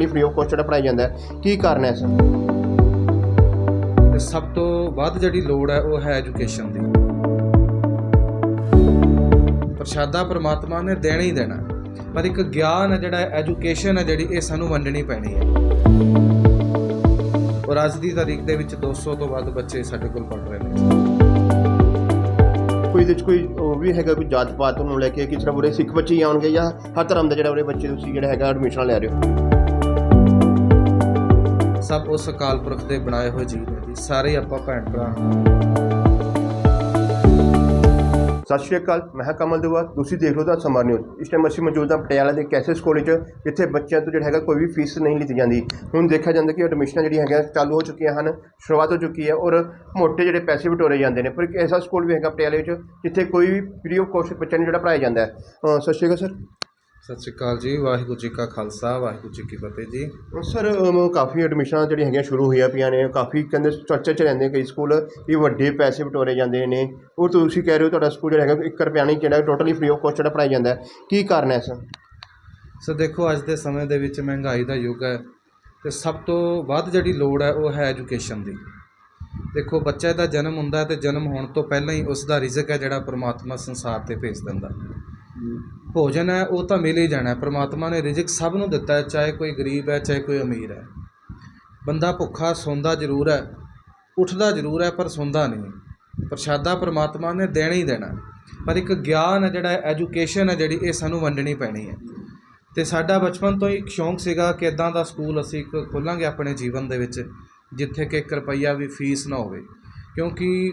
Totally free of cost ਜਿਹੜਾ ਪੜਾਇਆ ਜਾਂਦਾ ਹੈ। ਕੀ ਕਾਰਨ ਹੈ ਸਰ ਸਭ ਤੋਂ ਵੱਧ ਜਿਹੜੀ ਲੋੜ ਹੈ ਉਹ ਹੈ ਐਜੂਕੇਸ਼ਨ ਦੀ। ਪ੍ਰਸ਼ਾਦਾ ਪ੍ਰਮਾਤਮਾ ਨੇ ਦੇਣਾ ਹੀ ਦੇਣਾ। ਪਰ ਇੱਕ ਗਿਆਨ ਹੈ ਜਿਹੜਾ ਐਜੂਕੇਸ਼ਨ ਹੈ ਜਿਹੜੀ ਇਹ ਸਾਨੂੰ ਵੰਡਣੀ ਪੈਣੀ ਹੈ। ਔਰ ਅੱਜ ਦੀ ਤਾਰੀਖ ਦੇ ਵਿੱਚ 200 ਤੋਂ ਵੱਧ ਬੱਚੇ ਸਾਡੇ ਕੋਲ ਪੜ੍ਹ ਰਹੇ ਨੇ। ਕੋਈ ਇਹਦੇ 'ਚ ਕੋਈ ਉਹ ਵੀ ਹੈਗਾ ਕੋਈ ਜਾਤ ਪਾਤ ਨੂੰ ਲੈ ਕੇ ਕਿਸ ਤਰ੍ਹਾਂ ਪੂਰੇ ਸਿੱਖ ਬੱਚੇ ਹੀ ਆਉਣਗੇ ਜਾਂ ਹਰ ਧਰਮ ਦੇ ਜਿਹੜਾ ਉਰੇ ਬੱਚੇ ਤੁਸੀਂ ਜਿਹੜਾ ਹੈਗਾ ਐਡਮਿਸ਼ਨ ਲੈ ਰਹੇ ਹੋ? ਸਭ ਉਸ ਅਕਾਲ ਪੁਰਖ ਦੇ ਬਣਾਏ ਹੋਏ ਜੀਵ ਨੇ ਜੀ ਸਾਰੇ ਆਪਾਂ ਭੈਣ ਭਰਾ ਸਤਿ ਸ਼੍ਰੀ ਅਕਾਲ, ਮੈਂ ਹਾਂ ਕਮਲ ਦੁਆ ਤੁਸੀਂ ਦੇਖ ਲਓ ਤਾਂ ਸਮਾਰ ਨਿਊਜ਼ ਇਸ ਟਾਈਮ ਅਸੀਂ ਮੌਜੂਦ ਹਾਂ ਪਟਿਆਲਾ ਦੇ ਕੈਸੇਸ ਕਾਲਜ 'ਚ ਜਿੱਥੇ ਬੱਚਿਆਂ ਤੋਂ ਜਿਹੜਾ ਹੈਗਾ ਕੋਈ ਵੀ ਫੀਸ ਨਹੀਂ ਲਿੱਤੀ ਜਾਂਦੀ। ਹੁਣ ਦੇਖਿਆ ਜਾਂਦਾ ਕਿ ਐਡਮਿਸ਼ਨਾਂ ਜਿਹੜੀਆਂ ਹੈਗੀਆਂ ਚਾਲੂ ਹੋ ਚੁੱਕੀਆਂ ਹਨ, ਸ਼ੁਰੂਆਤ ਹੋ ਚੁੱਕੀ ਹੈ ਔਰ ਮੋٹے ਜਿਹੜੇ ਪੈਸੇ ਵਟੋਰੇ ਜਾਂਦੇ ਨੇ। ਪਰ ਇੱਕ ਐਸਾ ਸਕੂਲ ਵੀ ਹੈਗਾ ਪਟਿਆਲੇ 'ਚ ਜਿੱਥੇ ਕੋਈ ਵੀ ਫ੍ਰੀ ਆਫ ਕੋਸਟ ਬੱਚਿਆਂ ਨੂੰ ਜਿਹੜਾ ਪੜਾਇਆ ਜਾਂਦਾ ਹੈ। ਸਤਿ ਸ਼੍ਰੀ ਅਕਾਲ, ਸਰ। ਸਤਿ ਸ਼੍ਰੀ ਅਕਾਲ ਜੀ ਵਾਹਿਗੁਰੂ ਜੀ ਕਾ ਖਾਲਸਾ ਵਾਹਿਗੁਰੂ ਜੀ ਕੀ ਫਤਿਹ ਜੀ। ਸਰ ਕਾਫੀ ਐਡਮਿਸ਼ਨਾਂ ਜਿਹੜੀਆਂ ਹੈਗੀਆਂ ਸ਼ੁਰੂ ਹੋਈਆਂ ਪਈਆਂ ਨੇ ਕਾਫੀ ਕਹਿੰਦੇ ਚਰਚਾ 'ਚ ਰਹਿੰਦੇ ਕਈ ਸਕੂਲ ਵੀ ਵੱਡੇ ਪੈਸੇ ਵਟੋਰੇ ਜਾਂਦੇ ਨੇ। ਉਹ ਤੁਸੀਂ ਕਹਿ ਰਹੇ ਹੋ ਤੁਹਾਡਾ ਸਕੂਲ ਜਿਹੜਾ ਹੈਗਾ 1 ਰੁਪਿਆ ਨਹੀਂ ਜਿਹੜਾ ਟੋਟਲੀ ਫ੍ਰੀ ਆਫ ਕੋਸਟ ਜਿਹੜਾ ਪੜਾਇਆ ਜਾਂਦਾ ਕੀ ਕਾਰਨ ਹੈ ਸਰ? ਸੋ ਦੇਖੋ ਅੱਜ ਦੇ ਸਮੇਂ ਦੇ ਵਿੱਚ ਮਹਿੰਗਾਈ ਦਾ ਯੁੱਗ ਹੈ ਤੇ ਸਭ ਤੋਂ ਵੱਧ ਜਿਹੜੀ ਲੋੜ ਹੈ ਉਹ ਹੈ ਐਜੂਕੇਸ਼ਨ ਦੀ। ਦੇਖੋ ਬੱਚੇ ਦਾ ਜਨਮ ਹੁੰਦਾ ਤੇ ਜਨਮ ਹੋਣ ਤੋਂ ਪਹਿਲਾਂ ਹੀ ਉਸ ਦਾ ਰਿਜ਼ਕ ਹੈ ਜਿਹੜਾ ਪ੍ਰਮਾਤਮਾ ਸੰਸਾਰ ਤੇ ਭੇਜ ਦਿੰਦਾ। ਭੋਜਨ ਹੈ, ਉਹ ਤਾਂ ਮਿਲ ਹੀ ਜਾਣਾ ਪਰਮਾਤਮਾ ਨੇ ਰਿਜ਼ਕ ਸਭ ਨੂੰ ਦਿੱਤਾ ਹੈ, ਚਾਹੇ ਕੋਈ ਗਰੀਬ ਹੈ, ਚਾਹੇ ਕੋਈ ਅਮੀਰ ਹੈ। ਬੰਦਾ ਭੁੱਖਾ ਸੌਂਦਾ ਜ਼ਰੂਰ ਹੈ, ਉੱਠਦਾ ਜ਼ਰੂਰ ਹੈ, ਪਰ ਸੌਂਦਾ ਨਹੀਂ। ਪ੍ਰਸ਼ਾਦਾ ਪਰਮਾਤਮਾ ਨੇ ਦੇਣਾ ਹੀ ਦੇਣਾ ਪਰ ਇੱਕ ਗਿਆਨ ਹੈ ਜਿਹੜਾ, ਐਜੂਕੇਸ਼ਨ ਹੈ ਜਿਹੜੀ, ਇਹ ਸਾਨੂੰ ਵੰਡਣੀ ਪੈਣੀ ਹੈ। ਤੇ ਸਾਡਾ ਬਚਪਨ ਤੋਂ ਹੀ ਇੱਕ ਸ਼ੌਂਕ ਸੀਗਾ ਕਿ ਇਦਾਂ ਦਾ ਸਕੂਲ ਅਸੀਂ ਇੱਕ ਖੋਲਾਂਗੇ ਆਪਣੇ ਜੀਵਨ ਦੇ ਵਿੱਚ, ਜਿੱਥੇ ਕਿ 1 ਰੁਪਈਆ ਵੀ ਫੀਸ ਨਾ ਹੋਵੇ। ਕਿਉਂਕਿ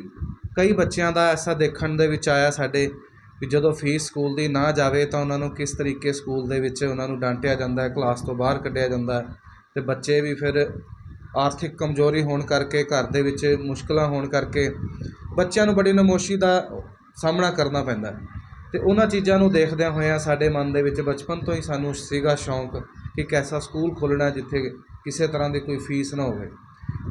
ਕਈ ਬੱਚਿਆਂ ਦਾ ਐਸਾ ਦੇਖਣ ਦੇ ਵਿੱਚ ਆਇਆ ਸਾਡੇ ਵੀ ਜਦੋਂ ਫੀਸ ਸਕੂਲ ਦੀ ਨਾ ਜਾਵੇ ਤਾਂ ਉਹਨਾਂ ਨੂੰ ਕਿਸ ਤਰੀਕੇ ਸਕੂਲ ਦੇ ਵਿੱਚ ਉਹਨਾਂ ਨੂੰ ਡਾਂਟਿਆ ਜਾਂਦਾ ਕਲਾਸ ਤੋਂ ਬਾਹਰ ਕੱਢਿਆ ਜਾਂਦਾ ਅਤੇ ਬੱਚੇ ਵੀ ਫਿਰ ਆਰਥਿਕ ਕਮਜ਼ੋਰੀ ਹੋਣ ਕਰਕੇ ਘਰ ਦੇ ਵਿੱਚ ਮੁਸ਼ਕਲਾਂ ਹੋਣ ਕਰਕੇ ਬੱਚਿਆਂ ਨੂੰ ਬੜੀ ਨਮੋਸ਼ੀ ਦਾ ਸਾਹਮਣਾ ਕਰਨਾ ਪੈਂਦਾ ਅਤੇ ਉਹਨਾਂ ਚੀਜ਼ਾਂ ਨੂੰ ਦੇਖਦਿਆਂ ਹੋਇਆਂ ਸਾਡੇ ਮਨ ਦੇ ਵਿੱਚ ਬਚਪਨ ਤੋਂ ਹੀ ਸਾਨੂੰ ਸੀਗਾ ਸ਼ੌਂਕ ਕਿ ਇੱਕ ਐਸਾ ਸਕੂਲ ਖੋਲ੍ਹਣਾ ਜਿੱਥੇ ਕਿਸੇ ਤਰ੍ਹਾਂ ਦੀ ਕੋਈ ਫੀਸ ਨਾ ਹੋਵੇ।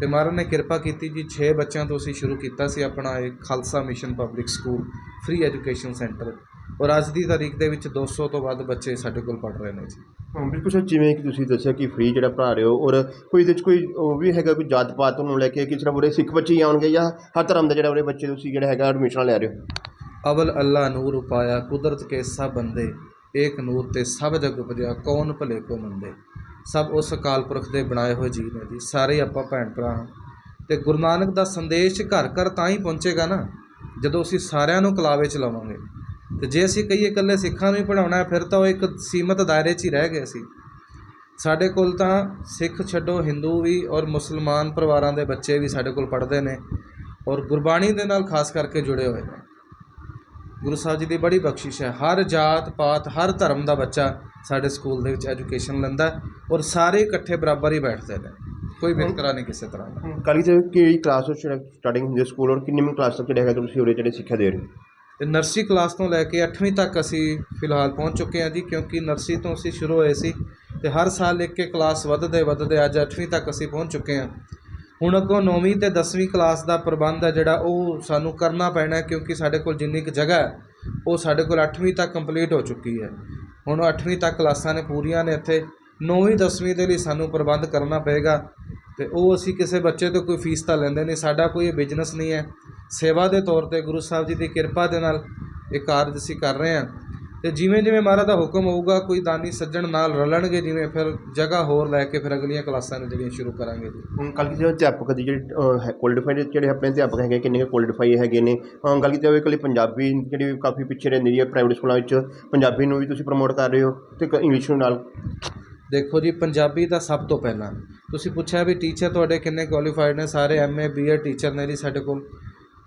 ਤੇ ਮਹਾਰਾਜ ਨੇ ਕਿਰਪਾ ਕੀਤੀ ਜੀ 6 ਬੱਚਿਆਂ ਤੋਂ ਅਸੀਂ ਸ਼ੁਰੂ ਕੀਤਾ ਸੀ ਆਪਣਾ ਇਹ Khalsa mission public school free education centre ਔਰ ਅੱਜ ਦੀ ਤਾਰੀਖ ਦੇ ਵਿੱਚ 200 ਤੋਂ ਵੱਧ ਬੱਚੇ ਸਾਡੇ ਕੋਲ ਪੜ੍ਹ ਰਹੇ ਨੇ ਜੀ। ਹਾਂ ਬਿਲਕੁਲ ਸਰ ਜਿਵੇਂ ਕਿ ਤੁਸੀਂ ਦੱਸਿਆ ਕਿ ਫ੍ਰੀ ਜਿਹੜਾ ਪੜ੍ਹਾ ਰਹੇ ਹੋ ਔਰ ਕੋਈ ਇਹਦੇ 'ਚ ਕੋਈ ਉਹ ਵੀ ਹੈਗਾ ਕੋਈ ਜਾਤ ਪਾਤ ਨੂੰ ਲੈ ਕੇ ਕਿਸ ਤਰ੍ਹਾਂ ਪੂਰੇ ਸਿੱਖ ਬੱਚੇ ਹੀ ਆਉਣਗੇ ਜਾਂ ਹਰ ਧਰਮ ਦੇ ਜਿਹੜਾ ਉਰੇ ਬੱਚੇ ਤੁਸੀਂ ਜਿਹੜਾ ਹੈਗਾ ਐਡਮਿਸ਼ਨ ਲੈ ਰਹੇ ਹੋ? ਅਵਲ ਅੱਲਾ ਨੂਰ ਉਪਾਇਆ ਕੁਦਰਤ ਕੇ ਸਭ ਬੰਦੇ ਏਕ ਨੂਰ ਤੇ ਸਭ ਜਗ ਉਪਜਿਆ ਕੌਣ ਭਲੇ ਕੋ ਮੰਦੇ? ਸਭ ਉਸ ਅਕਾਲ ਪੁਰਖ ਦੇ ਬਣਾਏ ਹੋਏ ਜੀਵ ਨੇ ਜੀ, ਸਾਰੇ ਆਪਾਂ ਭੈਣ ਭਰਾ ਹਾਂ। ਤੇ ਗੁਰੂ ਨਾਨਕ ਦਾ ਸੰਦੇਸ਼ ਘਰ ਘਰ ਤਾਂ ਹੀ ਪਹੁੰਚੇਗਾ ਨਾ, ਜਦੋਂ ਅਸੀਂ ਸਾਰਿਆਂ ਨੂੰ ਕਲਾਵੇ ਚ ਲਾਵਾਂਗੇ। ਤੇ ਜੇ ਅਸੀਂ ਕਹੀਏ ਇਕੱਲੇ ਸਿੱਖਾਂ ਨੂੰ ਹੀ ਪੜਾਉਣਾ ਹੈ, ਫਿਰ ਤਾਂ ਉਹ ਇੱਕ ਸੀਮਤ ਦਾਇਰੇ 'ਚ ਹੀ ਰਹਿ ਗਏ ਸੀ ਸਾਡੇ ਕੋਲ ਤਾਂ ਸਿੱਖ ਛੱਡੋ, ਹਿੰਦੂ ਵੀ ਔਰ ਮੁਸਲਮਾਨ ਪਰਿਵਾਰਾਂ ਦੇ ਬੱਚੇ ਵੀ ਸਾਡੇ ਕੋਲ ਪੜ੍ਹਦੇ ਨੇ ਔਰ ਗੁਰਬਾਣੀ ਦੇ ਨਾਲ ਖਾਸ ਕਰਕੇ ਜੁੜੇ ਹੋਏ ਨੇ। ਗੁਰੂ ਸਾਹਿਬ ਜੀ ਦੀ ਬੜੀ ਬਖਸ਼ਿਸ਼ ਹੈ। ਹਰ ਜਾਤ ਪਾਤ ਹਰ ਧਰਮ ਦਾ ਬੱਚਾ ਸਾਡੇ ਸਕੂਲ ਦੇ ਵਿੱਚ ਐਜੂਕੇਸ਼ਨ ਲੈਂਦਾ ਔਰ ਸਾਰੇ ਇਕੱਠੇ ਬਰਾਬਰ ਹੀ ਬੈਠਦੇ ਨੇ। ਕੋਈ ਵਿਤਕਰਾ ਨਹੀਂ ਕਿਸੇ ਤਰ੍ਹਾਂ ਦਾ। ਕਾਲੀ ਤੇ ਕਿਹੜੀ ਕਲਾਸ ਤੋਂ ਸਟਾਰਟਿੰਗ ਹੁੰਦੀ ਹੈ ਸਕੂਲ ਔਰ ਕਿੰਨੀ ਕਲਾਸ ਤੱਕ ਜਿਹੜਾ ਹੈਗਾ ਤੁਸੀਂ ਉਰੇ ਜਿਹੜੇ ਸਿੱਖਿਆ ਦੇ ਰਹੇ ਹੋ? ਤੇ ਨਰਸਰੀ ਕਲਾਸ ਤੋਂ ਲੈ ਕੇ 8ਵੀਂ ਤੱਕ ਅਸੀਂ ਫਿਲਹਾਲ ਪਹੁੰਚ ਚੁੱਕੇ ਹਾਂ ਜੀ ਕਿਉਂਕਿ ਨਰਸਰੀ ਤੋਂ ਅਸੀਂ ਸ਼ੁਰੂ ਹੋਏ ਸੀ ਤੇ ਹਰ ਸਾਲ ਇੱਕ ਇੱਕ ਕਲਾਸ ਵੱਧਦੇ ਵੱਧਦੇ ਅੱਜ 8ਵੀਂ ਤੱਕ ਅਸੀਂ ਪਹੁੰਚ ਚੁੱਕੇ ਹਾਂ। ਹੁਣ ਅੱਗੋਂ 9ਵੀਂ ਤੇ 10ਵੀਂ ਕਲਾਸ ਦਾ ਪ੍ਰਬੰਧ ਹੈ ਜਿਹੜਾ ਉਹ ਸਾਨੂੰ ਕਰਨਾ ਪੈਣਾ ਕਿਉਂਕਿ ਸਾਡੇ ਕੋਲ ਜਿੰਨੀ ਕੁ ਜਗ੍ਹਾ ਹੈ ਉਹ ਸਾਡੇ ਕੋਲ 8ਵੀਂ ਤੱਕ ਕੰਪਲੀਟ ਹੋ ਚੁੱਕੀ ਹੈ। ਹੁਣ 8ਵੀਂ ਤੱਕ ਕਲਾਸਾਂ ਨੇ ਪੂਰੀਆਂ ਨੇ ਇੱਥੇ 9ਵੀਂ 10ਵੀਂ ਦੇ ਲਈ ਸਾਨੂੰ ਪ੍ਰਬੰਧ ਕਰਨਾ ਪਏਗਾ ਤੇ ਉਹ ਅਸੀਂ ਕਿਸੇ ਬੱਚੇ ਤੋਂ ਕੋਈ ਫੀਸ ਤਾਂ ਲੈਂਦੇ ਨਹੀਂ, ਸਾਡਾ ਕੋਈ ਬਿਜ਼ਨਸ ਨਹੀਂ ਹੈ। ਸੇਵਾ ਦੇ ਤੌਰ ਤੇ ਗੁਰੂ ਸਾਹਿਬ ਜੀ ਦੀ ਕਿਰਪਾ ਦੇ ਨਾਲ ਇਹ ਕਾਰਜ ਅਸੀਂ ਕਰ ਰਹੇ ਹਾਂ। ਤੇ ਜਿਵੇਂ ਜਿਵੇਂ ਮਹਾਰਾਜ ਦਾ ਹੁਕਮ ਹੋਊਗਾ ਕੋਈ ਦਾਨੀ ਸੱਜਣ ਨਾਲ ਰਲਣਗੇ ਜਿਵੇਂ ਫਿਰ ਜਗ੍ਹਾ ਹੋਰ ਲੈ ਕੇ ਫਿਰ ਅਗਲੀਆਂ ਕਲਾਸਾਂ ਨੇ ਜਿਹੜੀਆਂ ਸ਼ੁਰੂ ਕਰਾਂਗੇ ਜੀ। ਹੁਣ ਗੱਲ ਕੀਤੀ ਜਾਵੇ ਅਧਿਆਪਕ ਦੀ ਜਿਹੜੀ ਕੁਆਲੀਫਾਈਡ ਜਿਹੜੇ ਆਪਣੇ ਅਧਿਆਪਕ ਹੈਗੇ ਕਿੰਨੇ ਕੁਆਲੀਫਾਈ ਹੈਗੇ ਨੇ? ਅ, ਗੱਲ ਕੀਤੀ ਜਾਵੇ ਇਕੱਲੀ ਪੰਜਾਬੀ ਜਿਹੜੀ ਕਾਫੀ ਪਿੱਛੇ ਰਹਿੰਦੀ ਹੈ ਪ੍ਰਾਈਵੇਟ ਸਕੂਲਾਂ ਵਿੱਚ। ਪੰਜਾਬੀ ਨੂੰ ਵੀ ਤੁਸੀਂ ਪ੍ਰਮੋਟ ਕਰ ਰਹੇ ਹੋ ਤੇ ਕ- ਇੰਗਲਿਸ਼ ਨੂੰ ਨਾਲ? ਦੇਖੋ ਜੀ ਪੰਜਾਬੀ ਦਾ ਸਭ ਤੋਂ ਪਹਿਲਾਂ। ਤੁਸੀਂ ਪੁੱਛਿਆ ਵੀ ਟੀਚਰ ਤੁਹਾਡੇ ਕਿੰਨੇ ਕੁਆਲੀਫਾਈਡ ਨੇ? ਸਾਰੇ ਐਮਏ ਬੀਏ ਟੀਚਰ ਨੇ ਜੀ ਸਾਡੇ ਕੋਲ।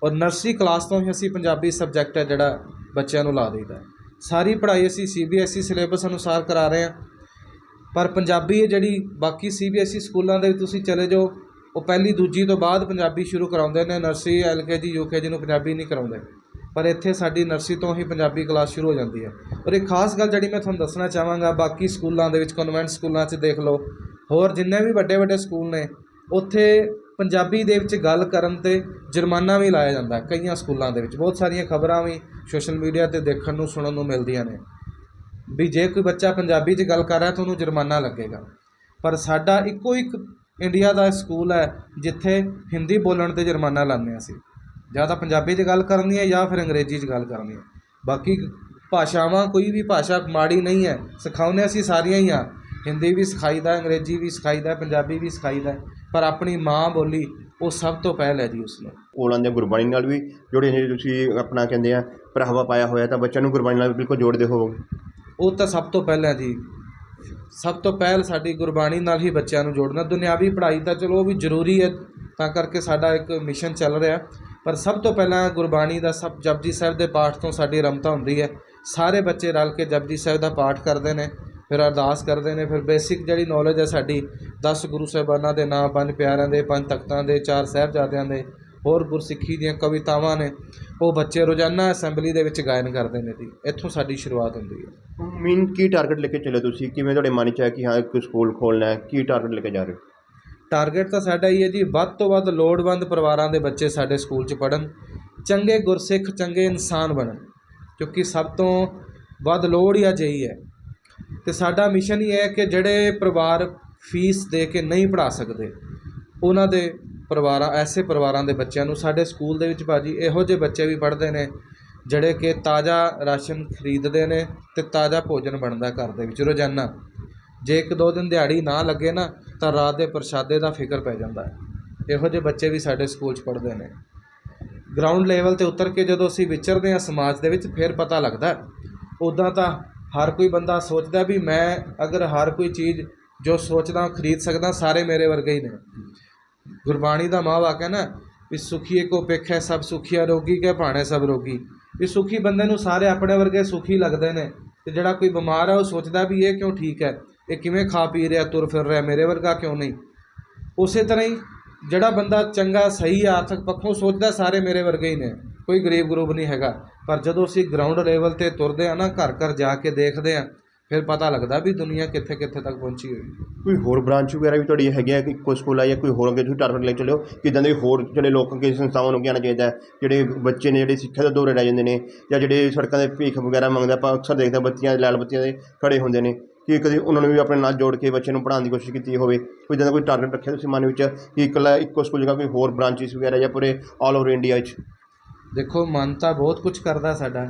ਔਰ ਨਰਸਰੀ ਕਲਾਸ ਤੋਂ ਹੀ ਅਸੀਂ ਪੰਜਾਬੀ ਸਬਜੈਕਟ ਹੈ ਜਿਹੜਾ ਬੱਚਿਆਂ ਨੂੰ ਲਾ ਦਈਦਾ। ਹੈ। ਸਾਰੀ ਪੜ੍ਹਾਈ ਅਸੀਂ ਸੀਬੀਐਸਈ ਸਿਲੇਬਸ ਅਨੁਸਾਰ ਕਰਾ ਰਹੇ ਹਾਂ। ਪਰ ਪੰਜਾਬੀ ਹੈ ਜਿਹੜੀ, ਬਾਕੀ ਸੀਬੀਐਸਈ ਸਕੂਲਾਂ ਦੇ ਤੁਸੀਂ ਚਲੇ ਜਾਓ, ਉਹ ਪਹਿਲੀ ਦੂਜੀ ਤੋਂ ਬਾਅਦ ਪੰਜਾਬੀ ਸ਼ੁਰੂ ਕਰਾਉਂਦੇ ਨੇ। ਨਰਸਰੀ ਐਲਕੇਜੀ ਯੂਕੇਜੀ ਨੂੰ ਪੰਜਾਬੀ ਨਹੀਂ ਕਰਾਉਂਦੇ। ਪਰ ਇੱਥੇ ਸਾਡੀ ਨਰਸਰੀ ਤੋਂ ਹੀ ਪੰਜਾਬੀ ਕਲਾਸ ਸ਼ੁਰੂ ਹੋ ਜਾਂਦੀ ਹੈ। ਔਰ ਇੱਕ ਖਾਸ ਗੱਲ ਜਿਹੜੀ ਮੈਂ ਤੁਹਾਨੂੰ ਦੱਸਣਾ ਚਾਹਾਂਗਾ, ਬਾਕੀ ਸਕੂਲਾਂ ਦੇ ਵਿੱਚ ਕਨਵੈਂਟ ਸਕੂਲਾਂ 'ਚ ਦੇਖ ਲਓ। ਹੋਰ ਜਿੰਨੇ ਵੀ ਵੱਡੇ ਵੱਡੇ ਸਕੂਲ ਨੇ, ਉੱਥੇ ਪੰਜਾਬੀ ਦੇ ਵਿੱਚ ਗੱਲ ਕਰਨ ਤੇ ਜੁਰਮਾਨਾ ਵੀ ਲਾਇਆ ਜਾਂਦਾ ਕਈਆਂ ਸਕੂਲਾਂ ਦੇ ਵਿੱਚ। ਬਹੁਤ ਸਾਰੀਆਂ ਖਬਰਾਂ ਵੀ ਸੋਸ਼ਲ ਮੀਡੀਆ ਤੇ ਦੇਖਣ ਨੂੰ, ਸੁਣਨ ਨੂੰ ਮਿਲਦੀਆਂ ਨੇ। ਵੀ ਜੇ ਕੋਈ ਬੱਚਾ ਪੰਜਾਬੀ 'ਚ ਗੱਲ ਕਰ ਰਿਹਾ ਤਾਂ ਉਹਨੂੰ ਜੁਰਮਾਨਾ ਲੱਗੇਗਾ। ਪਰ ਸਾਡਾ ਇੱਕੋ ਇੱਕ ਇੰਡੀਆ ਦਾ ਸਕੂਲ ਹੈ, ਜਿੱਥੇ ਹਿੰਦੀ ਬੋਲਣ ਤੇ ਜੁਰਮਾਨਾ ਲਾਉਂਦੇ ਹਾਂ ਅਸੀਂ। ਜਾਂ ਤਾਂ ਪੰਜਾਬੀ 'ਚ ਗੱਲ ਕਰਨੀ ਹੈ ਜਾਂ ਫਿਰ ਅੰਗਰੇਜ਼ੀ 'ਚ ਗੱਲ ਕਰਨੀ ਹੈ। ਬਾਕੀ ਭਾਸ਼ਾਵਾਂ ਕੋਈ ਵੀ ਭਾਸ਼ਾ ਮਾੜੀ ਨਹੀਂ ਹੈ, ਸਿਖਾਉਂਦੇ ਅਸੀਂ ਸਾਰੀਆਂ ਹੀ ਆ ਹਿੰਦੀ ਵੀ ਸਿਖਾਈਦਾ, ਅੰਗਰੇਜ਼ੀ ਵੀ ਸਿਖਾਈਦਾ, ਪੰਜਾਬੀ ਵੀ ਸਿਖਾਈਦਾ। ਪਰ ਆਪਣੀ ਮਾਂ ਬੋਲੀ ਉਹ ਸਭ ਤੋਂ ਪਹਿਲ ਹੈ ਜੀ ਉਸ ਨੂੰ ਉਹਨਾਂ ਦੇ ਗੁਰਬਾਣੀ ਨਾਲ ਵੀ ਜੁੜੇ ਨੇ ਤੁਸੀਂ ਆਪਣਾ ਕਹਿੰਦੇ ਆ ਪ੍ਰਭਾਵ ਪਾਇਆ ਹੋਇਆ ਤਾਂ ਬੱਚਿਆਂ ਨੂੰ ਗੁਰਬਾਣੀ ਨਾਲ ਬਿਲਕੁਲ ਜੋੜਦੇ ਹੋਵੋਗੇ ਉਹ ਤਾਂ ਸਭ ਤੋਂ ਪਹਿਲਾਂ ਜੀ। ਸਭ ਤੋਂ ਪਹਿਲ ਸਾਡੀ ਗੁਰਬਾਣੀ ਨਾਲ ਹੀ ਬੱਚਿਆਂ ਨੂੰ ਜੋੜਨਾ। ਦੁਨਿਆਵੀ ਪੜ੍ਹਾਈ ਤਾਂ ਚਲੋ ਉਹ ਵੀ ਜ਼ਰੂਰੀ ਹੈ ਤਾਂ ਕਰਕੇ ਸਾਡਾ ਇੱਕ ਮਿਸ਼ਨ ਚੱਲ ਰਿਹਾ। ਪਰ ਸਭ ਤੋਂ ਪਹਿਲਾਂ ਗੁਰਬਾਣੀ ਦਾ ਸਭ ਜਪਜੀ ਸਾਹਿਬ ਦੇ ਪਾਠ ਤੋਂ ਸਾਡੀ ਰਮਤਾ ਹੁੰਦੀ ਹੈ। ਸਾਰੇ ਬੱਚੇ ਰਲ ਕੇ ਜਪਜੀ ਸਾਹਿਬ ਦਾ ਪਾਠ ਕਰਦੇ ਨੇ। ਫਿਰ ਅਰਦਾਸ ਕਰਦੇ ਨੇ ਫਿਰ ਬੇਸਿਕ ਜਿਹੜੀ ਨੌਲੇਜ ਹੈ ਸਾਡੀ 10 ਗੁਰੂ ਸਾਹਿਬਾਨਾਂ ਦੇ ਨਾਮ ਪੰਜ ਪਿਆਰਿਆਂ ਦੇ ਪੰਜ ਤਖਤਾਂ ਦੇ ਚਾਰ ਸਾਹਿਬਜ਼ਾਦਿਆਂ ਦੇ ਹੋਰ ਗੁਰਸਿੱਖੀ ਦੀਆਂ ਕਵਿਤਾਵਾਂ ਨੇ ਉਹ ਬੱਚੇ ਰੋਜ਼ਾਨਾ ਅਸੈਂਬਲੀ ਦੇ ਵਿੱਚ ਗਾਇਨ ਕਰਦੇ ਨੇ ਜੀ। ਇੱਥੋਂ ਸਾਡੀ ਸ਼ੁਰੂਆਤ ਹੁੰਦੀ ਹੈ। ਮੀਨ ਕੀ ਟਾਰਗੇਟ ਲੈ ਕੇ ਚੱਲੇ ਤੁਸੀਂ? ਕਿਵੇਂ ਤੁਹਾਡੇ ਮਨ 'ਚ ਹੈ ਕਿ ਹਾਂ ਇੱਕ ਸਕੂਲ ਖੋਲ੍ਹਣਾ ਹੈ? ਕੀ ਟਾਰਗੇਟ ਲੈ ਕੇ ਜਾ ਰਹੇ ਹੋ? ਟਾਰਗੇਟ ਤਾਂ ਸਾਡਾ ਹੀ ਹੈ ਜੀ ਵੱਧ ਤੋਂ ਵੱਧ ਲੋੜਵੰਦ ਪਰਿਵਾਰਾਂ ਦੇ ਬੱਚੇ ਸਾਡੇ ਸਕੂਲ 'ਚ ਪੜ੍ਹਨ ਚੰਗੇ ਗੁਰਸਿੱਖ ਚੰਗੇ ਇਨਸਾਨ ਬਣਨ ਕਿਉਂਕਿ ਸਭ ਤੋਂ ਵੱਧ ਲੋੜ ਹੀ ਅੱਜ ਇਹੀ ਹੈ ਤੇ ਸਾਡਾ ਮਿਸ਼ਨ ਹੀ ਹੈ ਕਿ ਜਿਹੜੇ ਪਰਿਵਾਰ ਫੀਸ ਦੇ ਕੇ ਨਹੀਂ ਪੜ੍ਹਾ ਸਕਦੇ, ਉਹਨਾਂ ਦੇ ਪਰਿਵਾਰਾਂ, ਐਸੇ ਪਰਿਵਾਰਾਂ ਦੇ ਬੱਚਿਆਂ ਨੂੰ ਸਾਡੇ ਸਕੂਲ ਦੇ ਵਿੱਚ ਭਾਜੀ ਇਹੋ ਜਿਹੇ ਬੱਚੇ ਵੀ ਪੜ੍ਹਦੇ ਨੇ, ਜਿਹੜੇ ਕਿ ਤਾਜ਼ਾ ਰਾਸ਼ਨ ਖਰੀਦਦੇ ਨੇ ਅਤੇ ਤਾਜ਼ਾ ਭੋਜਨ ਬਣਦਾ ਘਰ ਦੇ ਵਿੱਚ, ਰੋਜ਼ਾਨਾ। ਜੇ ਇੱਕ ਦੋ ਦਿਨ ਦਿਹਾੜੀ ਨਾ ਲੱਗੇ ਨਾ, ਤਾਂ ਰਾਤ ਦੇ ਪ੍ਰਸ਼ਾਦੇ ਦਾ ਫਿਕਰ ਪੈ ਜਾਂਦਾ ਹੈ। ਇਹੋ ਜਿਹੇ ਬੱਚੇ ਵੀ ਸਾਡੇ ਸਕੂਲ 'ਚ ਪੜ੍ਹਦੇ ਨੇ। ਗਰਾਊਂਡ ਲੈਵਲ ਤੇ ਉਤਰ ਕੇ ਜਦੋਂ ਅਸੀਂ ਵਿਚਰਦੇ ਹਾਂ ਸਮਾਜ ਦੇ ਵਿੱਚ, ਫਿਰ ਪਤਾ ਲੱਗਦਾ ਉਦਾਂ ਤਾਂ ਹਰ ਕੋਈ ਬੰਦਾ ਸੋਚਦਾ ਵੀ ਮੈਂ ਅਗਰ ਹਰ ਕੋਈ ਚੀਜ਼ ਜੋ ਸੋਚਦਾ, ਖਰੀਦ ਸਕਦਾ, ਸਾਰੇ ਮੇਰੇ ਵਰਗੇ ਹੀ ਨੇ। ਗੁਰਬਾਣੀ ਦਾ ਮਾਂ ਵਾਕਿਆ ਨਾ, ਵੀ ਸੁਖੀਏ ਕੋ ਹੈ, ਸਭ ਸੁਖੀਆ ਰੋਗੀ ਕੇ ਭਾਣੇ ਸਭ ਰੋਗੀ। ਵੀ ਸੁਖੀ ਬੰਦੇ ਨੂੰ ਸਾਰੇ ਆਪਣੇ ਵਰਗੇ ਸੁਖੀ ਲੱਗਦੇ ਨੇ ਤੇ ਜਿਹੜਾ ਕੋਈ ਬਿਮਾਰ ਹੈ ਉਹ ਸੋਚਦਾ ਵੀ ਇਹ ਕਿਉਂ ਠੀਕ ਹੈ? ਇਹ ਕਿਵੇਂ ਖਾ ਪੀ ਰਿਹਾ, ਤੁਰ ਫਿਰ ਰਿਹਾ, ਮੇਰੇ ਵਰਗਾ ਕਿਉਂ ਨਹੀਂ? ਉਸੇ ਤਰ੍ਹਾਂ ਹੀ ਜਿਹੜਾ ਬੰਦਾ ਚੰਗਾ, ਸਹੀ, ਆਰਥਿਕ ਪੱਖੋਂ ਸੋਚਦਾ, ਸਾਰੇ ਮੇਰੇ ਵਰਗੇ ਹੀ ਨੇ। ਕੋਈ ਗਰੀਬ ਗਰੂਬ ਨਹੀਂ ਹੈਗਾ। ਪਰ ਜਦੋਂ ਅਸੀਂ ਗਰਾਊਂਡ ਲੈਵਲ ਤੇ ਤੁਰਦੇ ਆ ਨਾ, ਘਰ ਘਰ ਜਾ ਕੇ ਦੇਖਦੇ ਆ ਫਿਰ ਪਤਾ ਲੱਗਦਾ ਵੀ ਦੁਨੀਆ ਕਿੱਥੇ ਕਿੱਥੇ ਤੱਕ ਪਹੁੰਚੀ ਹੋਈ ਹੈ। ਕੋਈ ਹੋਰ ਬ੍ਰਾਂਚ ਵਗੈਰਾ ਵੀ ਤੁਹਾਡੀ ਹੈਗੀ ਹੈ ਕਿ ਇੱਕੋ ਸਕੂਲ ਆ ਜਾਂ ਕੋਈ ਹੋਰ ਅੱਗੇ ਤੁਸੀਂ ਟਾਰਗੇਟ ਲੈ ਕੇ ਚੱਲਿਓ ਕਿਦਾਂ ਦੇ ਹੋਰ ਜਿਹੜੇ ਲੋਕਾਂ ਕੇ ਸੰਸਥਾਵਾਂ ਨੂੰ ਅੱਗੇ ਆਉਣਾ ਚਾਹੀਦਾ ਹੈ? ਜਿਹੜੇ ਬੱਚੇ ਨੇ, ਜਿਹੜੇ ਸਿੱਖਿਆ ਦੇ ਦੌਰੇ ਰਹਿ ਜਾਂਦੇ ਨੇ, ਜਾਂ ਜਿਹੜੇ ਸੜਕਾਂ ਦੇ ਭੀਖ ਵਗੈਰਾ ਮੰਗਦੇ ਆਪਾਂ ਅਕਸਰ ਦੇਖਦੇ ਹਾਂ ਬੱਤੀਆਂ, ਲਾਲ ਬੱਤੀਆਂ ਦੇ ਖੜੇ ਹੁੰਦੇ ਨੇ। ਕਿ ਕਦੇ ਉਹਨਾਂ ਨੂੰ ਵੀ ਆਪਣੇ ਨਾਲ ਜੋੜ ਕੇ ਬੱਚੇ ਨੂੰ ਪੜ੍ਹਾਉਣ ਦੀ ਕੋਸ਼ਿਸ਼ ਕੀਤੀ ਹੋਵੇ? ਕੋਈ ਇੱਦਾਂ ਦਾ ਕੋਈ ਟਾਰਗੇਟ ਰੱਖਿਆ ਤੁਸੀਂ ਮਨ ਵਿੱਚ, ਕਿ ਇਕੱਲਾ ਇੱਕੋ ਸਕੂਲ ਜਗ੍ਹਾ ਕੋਈ ਹੋਰ ਬ੍ਰਾਂਚਿਸ ਵਗੈਰਾ ਜਾਂ ਪੂਰੇ ਆਲ ਓਵਰ ਇੰਡੀਆ 'ਚ? ਦੇਖੋ, ਮਨ ਤਾਂ ਬਹੁਤ ਕੁਝ ਕਰਦਾ ਸਾਡਾ,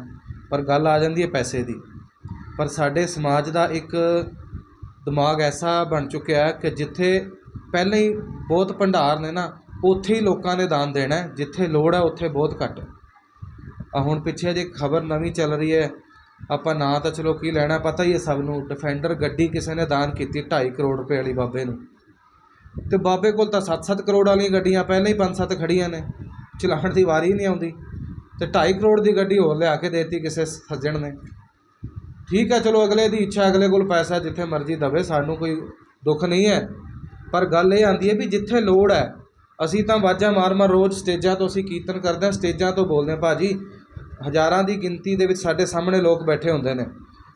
ਪਰ ਗੱਲ ਆ ਜਾਂਦੀ ਹੈ ਪੈਸੇ ਦੀ। ਪਰ ਸਾਡੇ ਸਮਾਜ ਦਾ ਇੱਕ ਦਿਮਾਗ ਐਸਾ ਬਣ ਚੁੱਕਿਆ ਹੈ ਕਿ ਜਿੱਥੇ ਪਹਿਲਾਂ ਹੀ ਬਹੁਤ ਭੰਡਾਰ ਨੇ ਨਾ, ਉੱਥੇ ਹੀ ਲੋਕਾਂ ਨੇ ਦਾਨ ਦੇਣਾ ਜਿੱਥੇ ਲੋੜ ਹੈ ਉੱਥੇ ਬਹੁਤ ਘੱਟ। ਆ ਹੁਣ ਪਿੱਛੇ ਜੇ ਖਬਰ ਨਵੀਂ ਚੱਲ ਰਹੀ ਹੈ, ਆਪਾਂ ਨਾਂ ਤਾਂ ਚਲੋ ਕੀ ਲੈਣਾ, ਪਤਾ ਹੀ ਹੈ ਸਭ ਨੂੰ ਡਿਫੈਂਡਰ ਗੱਡੀ ਕਿਸੇ ਨੇ ਦਾਨ ਕੀਤੀ 2.5 ਕਰੋੜ ਰੁਪਏ ਵਾਲੀ ਬਾਬੇ ਨੂੰ। ਤੇ ਬਾਬੇ ਕੋਲ ਤਾਂ 7-7 ਕਰੋੜ ਵਾਲੀਆਂ ਗੱਡੀਆਂ, ਪਹਿਲਾਂ ਹੀ 5-7 ਖੜੀਆਂ ਨੇ, ਚਲਾਉਣ ਦੀ ਵਾਰੀ ਨਹੀਂ ਆਉਂਦੀ। ਤੇ 2.5 ਕਰੋੜ ਦੀ ਗੱਡੀ ਹੋਰ ਲਿਆ ਕੇ ਦੇਤੀ ਕਿਸੇ ਸੱਜਣ ਨੇ। ਠੀਕ ਹੈ, ਚਲੋ ਅਗਲੇ ਦੀ ਇੱਛਾ, ਅਗਲੇ ਕੋਲ ਪੈਸਾ ਜਿੱਥੇ ਮਰਜ਼ੀ ਦਵੇ, ਸਾਨੂੰ ਕੋਈ ਦੁੱਖ ਨਹੀਂ ਹੈ। ਪਰ ਗੱਲ ਇਹ ਆਂਦੀ ਹੈ ਵੀ ਜਿੱਥੇ ਲੋੜ ਹੈ, ਅਸੀਂ ਤਾਂ ਵਾਜਾਂ ਮਾਰ ਮਾਰ ਰੋਜ਼ ਸਟੇਜਾਂ ਤੋਂ ਅਸੀਂ ਕੀਰਤਨ ਕਰਦੇ ਹਾਂ, ਸਟੇਜਾਂ ਤੋਂ ਬੋਲਦੇ ਹਾਂ, ਭਾਜੀ, ਹਜ਼ਾਰਾਂ ਦੀ ਗਿਣਤੀ ਦੇ ਵਿੱਚ ਸਾਡੇ ਸਾਹਮਣੇ ਲੋਕ ਬੈਠੇ ਹੁੰਦੇ ਨੇ।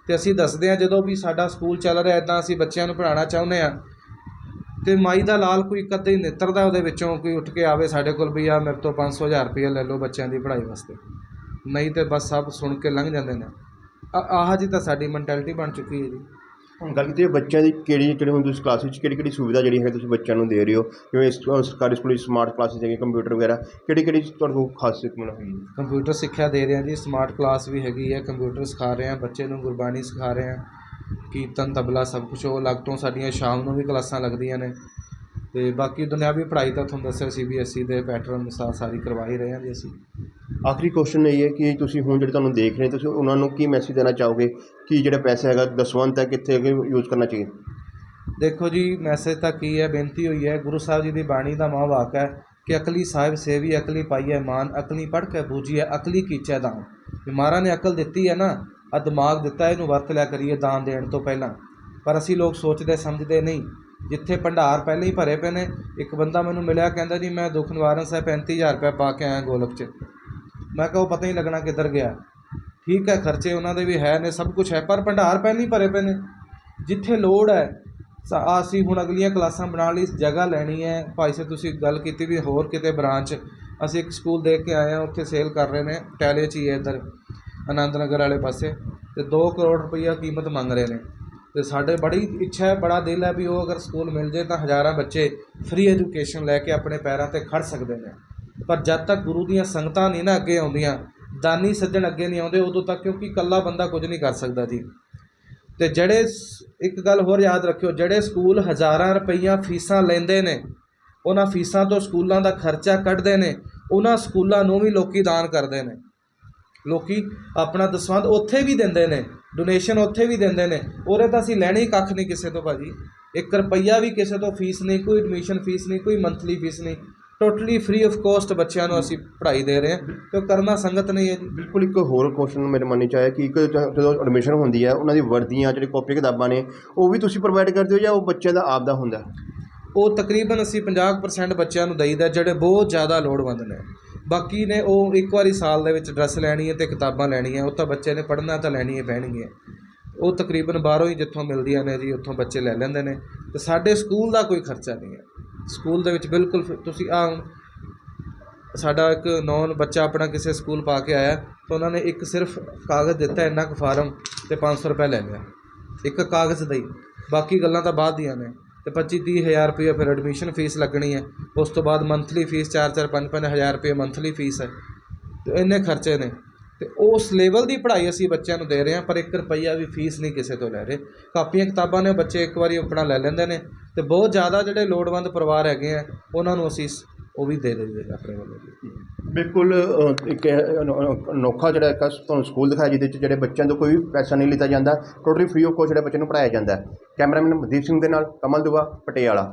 ਤੇ ਅਸੀਂ ਦੱਸਦੇ ਹਾਂ ਜਦੋਂ ਵੀ ਸਾਡਾ ਸਕੂਲ ਚੱਲ ਰਿਹਾ ਇਦਾਂ ਅਸੀਂ ਬੱਚਿਆਂ ਨੂੰ ਪੜ੍ਹਾਉਣਾ ਚਾਹੁੰਦੇ ਹਾਂ। ਤੇ ਮਾਈ ਦਾ ਲਾਲ ਕੋਈ ਕਦੇ ਹੀ ਨਿੱਤਰਦਾ ਉਹਦੇ ਵਿੱਚੋਂ ਕੋਈ ਉੱਠ ਕੇ ਆਵੇ ਸਾਡੇ ਕੋਲ ਵੀ ਆ ਮੇਰੇ ਤੋਂ 500 ਹਜ਼ਾਰ ਰੁਪਏ ਲੈ ਲਓ ਬੱਚਿਆਂ ਦੀ ਪੜ੍ਹਾਈ ਵਾਸਤੇ। ਨਹੀਂ ਤੇ ਬਸ ਸਭ ਸੁਣ ਕੇ ਲੰਘ ਜਾਂਦੇ ਨੇ। ਆਹ ਜੀ ਤਾਂ ਸਾਡੀ ਮੈਂਟੈਲਿਟੀ ਬਣ ਚੁੱਕੀ ਹੈ ਜੀ। ਹੁਣ ਗੱਲ ਕੀਤੀ ਬੱਚਿਆਂ ਦੀ ਕਿਹੜੀ ਜਿਹੜੇ ਹੁਣ ਤੁਸੀਂ ਕਲਾਸ ਵਿੱਚ ਕਿਹੜੀ ਕਿਹੜੀ ਸੁਵਿਧਾ ਜਿਹੜੀ ਹੈ ਤੁਸੀਂ ਬੱਚਿਆਂ ਨੂੰ ਦੇ ਰਹੇ ਹੋ? ਜਿਵੇਂ ਇਸ- ਸਰਕਾਰੀ ਸਕੂਲ ਵਿੱਚ ਸਮਾਰਟ ਕਲਾਸਿਸ ਹੈਗੇ ਕੰਪਿਊਟਰ ਵਗੈਰਾ ਕਿਹੜੀ ਕਿਹੜੀ ਤੁਹਾਡੇ ਕੋਲ ਖਾਸੀਅਤ ਮਨ ਹੋਈ ਹੈ? ਕੰਪਿਊਟਰ ਸਿੱਖਿਆ ਦੇ ਰਹੇ ਹਾਂ ਜੀ ਸਮਾਰਟ ਕਲਾਸ ਵੀ ਹੈਗੀ ਹੈ ਕੰਪਿਊਟਰ ਸਿਖਾ ਰਹੇ ਹਾਂ ਬੱਚੇ ਨੂੰ ਗੁਰਬਾਣੀ ਸਿਖਾ ਰਹੇ ਹਾਂ। ਕੀਰਤਨ ਤਬਲਾ ਸਭ ਕੁਝ ਉਹ ਅਲੱਗ ਤੋਂ ਸਾਡੀਆਂ ਸ਼ਾਮ ਨੂੰ ਵੀ ਕਲਾਸਾਂ ਲੱਗਦੀਆਂ ਨੇ। ਤੇ ਬਾਕੀ ਦੁਨਿਆਵੀ ਪੜ੍ਹਾਈ ਤਾਂ ਤੁਹਾਨੂੰ ਦੱਸਿਆ ਸੀ ਵੀ ਅਸੀਂ ਦੇ ਪੈਟਰਨ ਅਨੁਸਾਰ ਸਾਰੀ ਕਰਵਾ ਹੀ ਰਹੇ ਹਾਂ ਜੀ ਅਸੀਂ। ਆਖਰੀ ਕੁਐਸਚਨ ਇਹ ਹੈ ਕਿ ਤੁਸੀਂ ਹੁਣ ਜਿਹੜੇ ਤੁਹਾਨੂੰ ਦੇਖ ਰਹੇ ਤੁਸੀਂ ਉਹਨਾਂ ਨੂੰ ਕੀ ਮੈਸੇਜ ਦੇਣਾ ਚਾਹੋਗੇ? ਕਿ ਜਿਹੜਾ ਪੈਸਾ ਹੈਗਾ ਦਸਵੰਤ ਹੈ ਕਿੱਥੇ ਅੱਗੇ ਯੂਜ਼ ਕਰਨਾ ਚਾਹੀਏ ਦੇਖੋ ਜੀ ਮੈਸੇਜ ਤਾਂ ਕੀ ਹੈ ਬੇਨਤੀ ਹੋਈ ਹੈ ਗੁਰੂ ਸਾਹਿਬ ਜੀ ਦੀ ਬਾਣੀ ਦਾ ਮਾਂ ਵਾਕ ਹੈ ਕਿ ਅਕਲੀ ਸਾਹਿਬ ਸੇਵੀ ਅਕਲੀ ਪਾਈਐ ਮਾਨ ਅਕਲੀ ਪੜ੍ਹ ਕੇ ਬੂਝੀਐ ਅਕਲੀ ਕੀਚੈ ਦਾਨ। ਵੀ ਮਹਾਰਾਜ ਨੇ ਅਕਲ ਦਿੱਤੀ ਹੈ ਨਾ ਆ ਦਿਮਾਗ ਦਿੱਤਾ, ਇਹਨੂੰ ਵਰਤ ਲਿਆ ਕਰੀਏ ਦਾਨ ਦੇਣ ਤੋਂ ਪਹਿਲਾਂ। ਪਰ ਅਸੀਂ ਲੋਕ ਸੋਚਦੇ, ਸਮਝਦੇ ਨਹੀਂ। ਜਿੱਥੇ ਭੰਡਾਰ ਪਹਿਲਾਂ ਹੀ ਭਰੇ ਪਏ ਨੇ, ਇੱਕ ਬੰਦਾ ਮੈਨੂੰ ਮਿਲਿਆ, ਕਹਿੰਦਾ, ਜੀ, ਮੈਂ ਦੁੱਖ ਨਿਵਾਰਨ ਸਾਹਿਬ 35000 ਰੁਪਏ ਪਾ ਕੇ ਆਇਆ ਗੋਲਕ 'ਚ। ਮੈਂ ਕਿਹਾ, ਉਹ ਪਤਾ ਹੀ ਲੱਗਣਾ ਕਿੱਧਰ ਗਿਆ। ਠੀਕ ਹੈ, ਖਰਚੇ ਉਹਨਾਂ ਦੇ ਵੀ ਹੈ ਨੇ, ਸਭ ਕੁਝ ਹੈ, ਪਰ ਭੰਡਾਰ ਪਹਿਲਾਂ ਹੀ ਭਰੇ ਪਏ ਨੇ। ਜਿੱਥੇ ਲੋੜ ਹੈ, ਸਾ- ਅਸੀਂ ਹੁਣ ਅਗਲੀਆਂ ਕਲਾਸਾਂ ਬਣਾਉਣ ਲਈ ਜਗ੍ਹਾ ਲੈਣੀ ਹੈ। ਭਾਈ ਸਾਹਿਬ, ਤੁਸੀਂ ਗੱਲ ਕੀਤੀ ਵੀ ਹੋਰ ਕਿਤੇ ਬ੍ਰਾਂਚ। ਅਸੀਂ ਇੱਕ ਸਕੂਲ ਦੇਖ ਕੇ ਆਏ ਹਾਂ, ਉੱਥੇ ਸੇਲ ਕਰ ਰਹੇ ਨੇ, ਟੈਲੇ 'ਚ ਹੀ ਹੈ ਇੱਧਰ। ਆਨੰਦ ਨਗਰ ਵਾਲੇ ਪਾਸੇ ਅਤੇ ਦੋ ਕਰੋੜ ਰੁਪਈਆ ਕੀਮਤ ਮੰਗ ਰਹੇ ਨੇ। ਅਤੇ ਸਾਡੇ ਬੜੀ ਇੱਛਾ ਹੈ, ਬੜਾ ਦਿਲ ਹੈ ਵੀ ਉਹ ਅਗਰ ਸਕੂਲ ਮਿਲ ਜੇ ਤਾਂ ਹਜ਼ਾਰਾਂ ਬੱਚੇ ਫ੍ਰੀ ਐਜੂਕੇਸ਼ਨ ਲੈ ਕੇ ਆਪਣੇ ਪੈਰਾਂ ਤੇ ਖੜ੍ਹ ਸਕਦੇ ਨੇ। ਪਰ ਜਦ ਤੱਕ ਗੁਰੂ ਦੀਆਂ ਸੰਗਤਾਂ ਨਹੀਂ ਨਾ ਅੱਗੇ ਆਉਂਦੀਆਂ, ਦਾਨੀ ਸੱਜਣ ਅੱਗੇ ਨਹੀਂ ਆਉਂਦੇ, ਉਦੋਂ ਤੱਕ ਕਿਉਂਕਿ ਇਕੱਲਾ ਬੰਦਾ ਕੁਝ ਨਹੀਂ ਕਰ ਸਕਦਾ ਜੀ। ਤੇ ਜਿਹੜੇ ਇੱਕ ਗੱਲ ਹੋਰ ਯਾਦ ਰੱਖਿਓ, ਜਿਹੜੇ ਸਕੂਲ ਹਜ਼ਾਰਾਂ ਰੁਪਈਆ ਫੀਸਾਂ ਲੈਂਦੇ ਨੇ, ਉਹਨਾਂ ਫੀਸਾਂ ਤੋਂ ਸਕੂਲਾਂ ਦਾ ਖਰਚਾ ਕੱਢਦੇ ਨੇ, ਉਹਨਾਂ ਸਕੂਲਾਂ ਨੂੰ ਵੀ ਲੋਕੀ ਦਾਨ ਕਰਦੇ ਨੇ। ਲੋਕੀ ਆਪਣਾ ਦਸਵੰਧ ਉੱਥੇ ਵੀ ਦਿੰਦੇ ਨੇ ਡੋਨੇਸ਼ਨ ਉੱਥੇ ਵੀ ਦਿੰਦੇ ਨੇ। ਉਹਦੇ ਤਾਂ ਅਸੀਂ ਲੈਣੀ ਕੱਖ ਨਹੀਂ ਕਿਸੇ ਤੋਂ ਭਾਜੀ। 1 ਰੁਪਈਆ ਵੀ ਕਿਸੇ ਤੋਂ ਫੀਸ ਨਹੀਂ ਕੋਈ ਐਡਮਿਸ਼ਨ ਫੀਸ ਨਹੀਂ ਕੋਈ ਮੰਥਲੀ ਫੀਸ ਨਹੀਂ। ਟੋਟਲੀ ਫ੍ਰੀ ਆਫ ਕੋਸਟ ਬੱਚਿਆਂ ਨੂੰ ਅਸੀਂ ਪੜ੍ਹਾਈ ਦੇ ਰਹੇ ਹਾਂ ਤੇ ਉਹ ਕਰਨਾ ਸੰਗਤ ਨਹੀਂ ਹੈ ਜੀ। ਬਿਲਕੁਲ ਇੱਕ ਹੋਰ ਕੁਐਸਚਨ ਮੇਰੇ ਮਨ 'ਚ ਆਇਆ ਕਿ ਇੱਕ ਜਦੋਂ ਐਡਮਿਸ਼ਨ ਹੁੰਦੀ ਹੈ ਉਹਨਾਂ ਦੀ ਵਰਦੀਆਂ ਜਿਹੜੀ ਕਾਪੀ ਕਿਤਾਬਾਂ ਨੇ ਉਹ ਵੀ ਤੁਸੀਂ ਪ੍ਰੋਵਾਈਡ ਕਰਦੇ ਹੋ ਜਾਂ ਉਹ ਬੱਚਿਆਂ ਦਾ ਆਪ ਦਾ ਹੁੰਦਾ ਉਹ ਤਕਰੀਬਨ ਅਸੀਂ 50% ਬੱਚਿਆਂ ਨੂੰ ਦਈਦਾ ਜਿਹੜੇ ਬਹੁਤ ਜ਼ਿਆਦਾ ਲੋੜਵੰਦ ਨੇ। ਬਾਕੀ ਨੇ ਉਹ ਇੱਕ ਵਾਰੀ ਸਾਲ ਦੇ ਵਿੱਚ ਡਰੈਸ ਲੈਣੀ ਹੈ ਤੇ ਕਿਤਾਬਾਂ ਲੈਣੀਆਂ, ਉਹ ਤਾਂ ਬੱਚੇ ਨੇ ਪੜ੍ਹਨਾ ਤਾਂ ਲੈਣੀ ਪੈਣਗੀਆਂ। ਉਹ ਤਕਰੀਬਨ ਬਾਹਰੋਂ ਹੀ ਜਿੱਥੋਂ ਮਿਲਦੀਆਂ ਨੇ ਜੀ, ਉੱਥੋਂ ਬੱਚੇ ਲੈ ਲੈਂਦੇ ਨੇ। ਤੇ ਸਾਡੇ ਸਕੂਲ ਦਾ ਕੋਈ ਖਰਚਾ ਨਹੀਂ ਹੈ। ਸਕੂਲ ਦੇ ਵਿੱਚ ਬਿਲਕੁਲ ਫ- ਤੁਸੀਂ ਆ ਹੁਣ ਸਾਡਾ ਇੱਕ ਨੌਨ ਬੱਚਾ ਆਪਣਾ ਕਿਸੇ ਸਕੂਲ ਪਾ ਕੇ ਆਇਆ, ਤਾਂ ਉਹਨਾਂ ਨੇ ਇੱਕ ਸਿਰਫ ਕਾਗਜ਼ ਦਿੱਤਾ, ਇੰਨਾ ਕੁ ਫਾਰਮ ਤੇ 500 ਰੁਪਏ ਲੈ ਲਿਆ। ਇੱਕ ਕਾਗਜ਼ ਦਾ ਬਾਕੀ ਗੱਲਾਂ ਤਾਂ ਬਾਅਦ ਦੀਆਂ ਨੇ। ਤੇ 25 ਤੀਹ ਹਜ਼ਾਰ ਰੁਪਏ ਫਿਰ ਐਡਮਿਸ਼ਨ ਫੀਸ ਲੱਗਣੀ ਹੈ। ਉਸ ਤੋਂ ਬਾਅਦ ਮੰਥਲੀ ਫੀਸ 4-4 5-5 ਹਜ਼ਾਰ ਰੁਪਏ ਮੰਥਲੀ ਫੀਸ ਹੈ। ਤੇ ਇੰਨੇ ਖਰਚੇ ਨੇ। ਤੇ ਉਸ ਲੈਵਲ ਦੀ ਪੜ੍ਹਾਈ ਅਸੀਂ ਬੱਚਿਆਂ ਨੂੰ ਦੇ ਰਹੇ ਹਾਂ, ਪਰ 1 ਰੁਪਈਆ ਵੀ ਫੀਸ ਨਹੀਂ ਕਿਸੇ ਤੋਂ ਲੈ ਰਹੇ। ਕਾਪੀਆਂ ਕਿਤਾਬਾਂ ਨੇ ਬੱਚੇ ਇੱਕ ਵਾਰੀ ਆਪਣਾ ਲੈ ਲੈਂਦੇ ਨੇ। ਤੇ ਬਹੁਤ ਜ਼ਿਆਦਾ ਜਿਹੜੇ ਲੋੜਵੰਦ ਪਰਿਵਾਰ ਹੈਗੇ ਆ, ਉਹਨਾਂ ਨੂੰ ਅਸੀਂ ਉਹ ਵੀ ਦੇ ਦਿੰਦੇ ਆਪਣੇ ਵੱਲੋਂ ਜੀ। ਬਿਲਕੁਲ ਅ, ਇੱਕ ਇਹ ਅਨੋ- ਅਨੋਖਾ ਜਿਹੜਾ ਇੱਕ ਤੁਹਾਨੂੰ ਸਕੂਲ ਦਿਖਾਇਆ ਜਿਹਦੇ ਵਿੱਚ ਜਿਹੜੇ ਬੱਚਿਆਂ ਤੋਂ ਕੋਈ ਵੀ ਪੈਸਾ ਨਹੀਂ ਲਿੱਤਾ ਜਾਂਦਾ ਟੋਟਲੀ ਫ੍ਰੀ ਆਫ ਕੋਸਟ ਜਿਹੜੇ ਬੱਚਿਆਂ ਨੂੰ ਪੜ੍ਹਾਇਆ ਜਾਂਦਾ। ਹੈ ਕੈਮਰਾਮੈਨ ਮਨਦੀਪ ਸਿੰਘ ਦੇ ਨਾਲ ਕਮਲ ਦੁਆ ਪਟਿਆਲਾ।